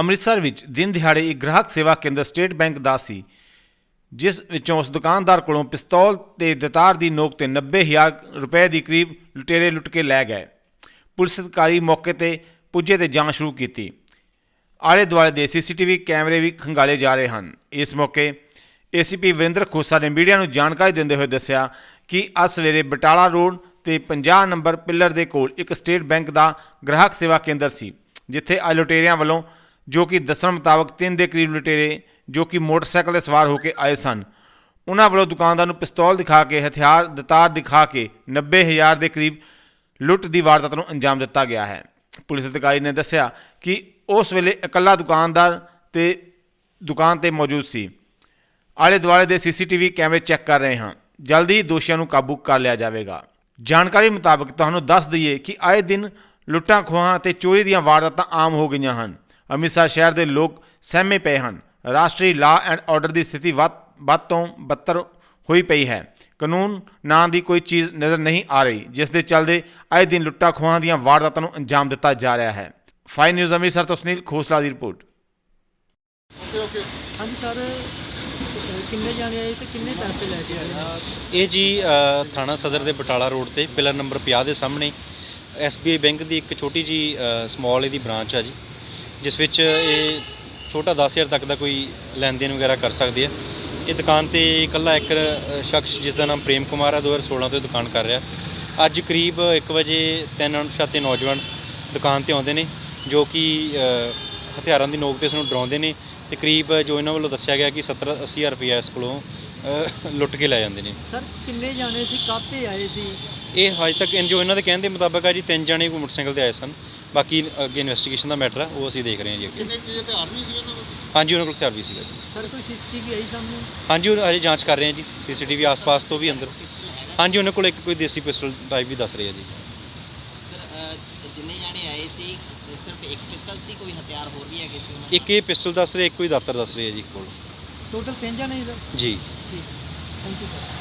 ਅੰਮ੍ਰਿਤਸਰ ਵਿੱਚ ਦਿਨ ਦਿਹਾੜੇ ਇੱਕ ਗ੍ਰਾਹਕ ਸੇਵਾ ਕੇਂਦਰ ਸਟੇਟ ਬੈਂਕ ਦਾ ਸੀ, ਜਿਸ ਵਿੱਚੋਂ ਉਸ ਦੁਕਾਨਦਾਰ ਕੋਲੋਂ ਪਿਸਤੌਲ ਤੇ ਦਤਾਰ ਦੀ ਨੋਕ ਤੇ 90000 ਰੁਪਏ ਦੀ ਕਰੀਬ ਲੁਟੇਰੇ ਲੁੱਟ ਕੇ ਲੈ ਗਏ। ਪੁਲਿਸ ਅਧਿਕਾਰੀ ਮੌਕੇ ਤੇ ਪੁੱਜੇ ਤੇ ਜਾਂਚ ਸ਼ੁਰੂ ਕੀਤੀ। ਆਲੇ ਦੁਆਲੇ ਦੇ ਸੀਸੀਟੀਵੀ ਕੈਮਰੇ ਵੀ ਖੰਗਾਲੇ ਜਾ ਰਹੇ ਹਨ। ਇਸ ਮੌਕੇ ਏਸੀਪੀ ਵਰਿੰਦਰ ਖੋਸਾ ਨੇ ਮੀਡੀਆ ਨੂੰ ਜਾਣਕਾਰੀ ਦਿੰਦੇ ਹੋਏ ਦੱਸਿਆ ਕਿ ਅੱਜ ਸਵੇਰੇ ਬਟਾਲਾ ਰੋਡ ਤੇ 50 ਨੰਬਰ ਪਿੱਲਰ ਦੇ ਕੋਲ ਇੱਕ ਸਟੇਟ ਬੈਂਕ ਦਾ ਗ੍ਰਾਹਕ ਸੇਵਾ ਕੇਂਦਰ ਸੀ, ਜਿੱਥੇ ਆ ਲੁਟੇਰਿਆਂ ਵੱਲੋਂ ਜੋ ਕਿ ਦੱਸਣ ਮੁਤਾਬਕ ਤਿੰਨ ਦੇ ਕਰੀਬ ਲੁਟੇਰੇ, ਜੋ ਕਿ ਮੋਟਰਸਾਈਕਲ ਤੇ ਸਵਾਰ ਹੋ ਕੇ ਆਏ ਸਨ। ਉਹਨਾਂ ਵੱਲੋਂ ਦੁਕਾਨਦਾਰ ਨੂੰ ਪਿਸਤੌਲ ਦਿਖਾ ਕੇ, ਹਥਿਆਰ, ਦਤਾਰ ਦਿਖਾ ਕੇ 90000 ਦੇ ਕਰੀਬ ਲੁੱਟ ਦੀ ਵਾਰਦਾਤ ਨੂੰ ਅੰਜਾਮ ਦਿੱਤਾ ਗਿਆ ਹੈ। ਪੁਲਿਸ ਅਧਿਕਾਰੀ ਨੇ ਦੱਸਿਆ ਕਿ ਉਸ ਵੇਲੇ ਇਕੱਲਾ ਦੁਕਾਨਦਾਰ ਤੇ ਦੁਕਾਨ ਤੇ ਮੌਜੂਦ ਸੀ। ਆਲੇ ਦੁਆਲੇ ਦੇ ਸੀਸੀਟੀਵੀ ਕੈਮਰੇ ਚੈੱਕ ਕਰ ਰਹੇ ਹਾਂ। ਜਲਦੀ ਹੀ ਦੋਸ਼ੀਆਂ ਨੂੰ ਕਾਬੂ ਕਰ ਲਿਆ ਜਾਵੇਗਾ। ਜਾਣਕਾਰੀ ਮੁਤਾਬਕ ਤੁਹਾਨੂੰ ਦੱਸ ਦਈਏ ਕਿ ਆਏ ਦਿਨ ਲੁੱਟਾਂ ਖੋਹਾਂ ਤੇ ਚੋਰੀ ਦੀਆਂ ਵਾਰਦਾਤਾਂ ਆਮ ਹੋ ਗਈਆਂ ਹਨ। ਅੰਮ੍ਰਿਤਸਰ ਸ਼ਹਿਰ ਦੇ ਲੋਕ ਸਹਿਮੇ ਪਏ ਹਨ। ਰਾਸ਼ਟਰੀ ਲਾਅ ਐਂਡ ਆਰਡਰ ਦੀ ਸਥਿਤੀ ਵੱਧ ਵੱਧ ਤੋਂ ਬੱਤਰ ਹੋਈ ਪਈ ਹੈ। ਕਾਨੂੰਨ ਨਾਂ ਦੀ ਕੋਈ ਚੀਜ਼ ਨਜ਼ਰ ਨਹੀਂ ਆ ਰਹੀ ਜਿਸ ਦੇ ਚੱਲਦੇ ਆਏ ਦਿਨ ਲੁੱਟਾਂ ਖੋਹਾਂ ਦੀਆਂ ਵਾਰਦਾਤਾਂ ਨੂੰ ਅੰਜਾਮ ਦਿੱਤਾ ਜਾ ਰਿਹਾ ਹੈ। ਫਾਈਨ ਨਿਊਜ਼ ਅੰਮ੍ਰਿਤਸਰ ਤੋਂ ਸੁਨੀਲ ਖੋਸਲਾ ਦੀ ਰਿਪੋਰਟ। ਹਾਂਜੀ ਸਰ ਕਿੰਨੇ ਜਾਣੇ ਆਏ ਤੇ ਕਿੰਨੇ ਪੈਸੇ ਲੈ ਕੇ ਆਏ? ਇਹ ਜੀ ਥਾਣਾ ਸਦਰ ਦੇ ਬਟਾਲਾ ਰੋਡ ਤੇ ਪਿਲਰ ਨੰਬਰ 50 ਦੇ ਸਾਹਮਣੇ SBI ਬੈਂਕ ਦੀ ਇੱਕ ਛੋਟੀ ਜੀ ਸਮਾਲ ਇਹਦੀ ਬ੍ਰਾਂਚ ਆ ਜੀ। ਜਿਸ ਵਿੱਚ ਇਹ ਛੋਟਾ 10000 ਤੱਕ ਦਾ ਕੋਈ ਲੈਣ ਦੇਣ ਵਗੈਰਾ ਕਰ ਸਕਦੇ ਆ ਇਹ ਦੁਕਾਨ ਤੇ ਇਕੱਲਾ ਇੱਕ ਸ਼ਖਸ ਜਿਸ ਦਾ ਨਾਮ ਪ੍ਰੇਮ ਕੁਮਾਰ ਹੈ 2016 ਤੋਂ ਦੁਕਾਨ ਕਰ ਰਿਹਾ। ਅੱਜ ਕਰੀਬ 1 ਵਜੇ ਤਿੰਨ ਅਣਪਛਾਤੇ ਨੌਜਵਾਨ ਦੁਕਾਨ ਤੇ ਆਉਂਦੇ ਨੇ ਜੋ ਕਿ ਹਥਿਆਰਾਂ ਦੀ ਨੋਕ ਤੇ ਇਸ ਨੂੰ ਡਰਾਉਂਦੇ ਨੇ ਤੇ ਕਰੀਬ ਜੋ ਇਹਨਾਂ ਵੱਲੋਂ ਦੱਸਿਆ ਗਿਆ ਕਿ 70 80000 ਰੁਪਏ ਇਸ ਕੋਲੋਂ ਲੁੱਟ ਕੇ ਲੈ ਜਾਂਦੇ ਨੇ। ਸਰ ਕਿੰਨੇ ਜਾਣੇ ਸੀ ਕਾਹਤੇ ਆਏ ਸੀ? ਇਹ ਹਜੇ ਤੱਕ ਜੋ ਇਹਨਾਂ ਦੇ ਕਹਿਣ ਦੇ ਮੁਤਾਬਕ ਆ ਜੀ ਤਿੰਨ ਜਣੇ ਕੋਈ ਮੋਟਰਸਾਈਕਲ ਤੇ ਆਏ ਸਨ। ਬਾਕੀ ਅੱਗੇ ਇਨਵੈਸਟੀਗੇਸ਼ਨ ਦਾ ਮੈਟਰ ਆ ਉਹ ਅਸੀਂ ਦੇਖ ਰਹੇ ਹਾਂ ਜੀ ਅੱਗੇ। ਹਾਂਜੀ ਉਹਨਾਂ ਕੋਲ ਹਥਿਆਰ ਵੀ ਸੀਗਾ। ਜੀ ਸਰ ਕੋਈ ਸੀਸੀਟੀਵੀ ਆਈ ਸਾਹਮਣੇ? ਹਾਂਜੀ ਉਹ ਅਜੇ ਜਾਂਚ ਕਰ ਰਹੇ ਹਾਂ ਜੀ ਸੀਸੀਟੀਵੀ ਆਸ-ਪਾਸ ਤੋਂ ਵੀ ਅੰਦਰ। ਹਾਂਜੀ ਉਹਨਾਂ ਕੋਲ ਇੱਕ ਕੋਈ ਦੇਸੀ ਪਿਸਟਲ ਟਾਈਪ ਵੀ ਦੱਸ ਰਹੇ ਆ ਜੀ ਜਿੰਨੇ ਜਾਣੇ ਆਏ ਸੀ ਸਿਰਫ ਇੱਕ ਪਿਸਤਲ ਸੀ ਕੋਈ ਹਥਿਆਰ ਹੋਰ ਵੀ ਹੈਗੇ ਸੀ ਉਹਨਾਂ ਇੱਕ ਇਹ ਪਿਸਟਲ ਦੱਸ ਰਹੇ ਇੱਕ ਕੋਈ ਦਾਤਰ ਦੱਸ ਰਹੇ ਆ ਜੀ ਕੋਲ ਟੋਟਲ ਤਿੰਨ ਜਾਣੇ ਸੀ ਸਰ ਜੀ। ਠੀਕ ਥੈਂਕ ਯੂ ਸਰ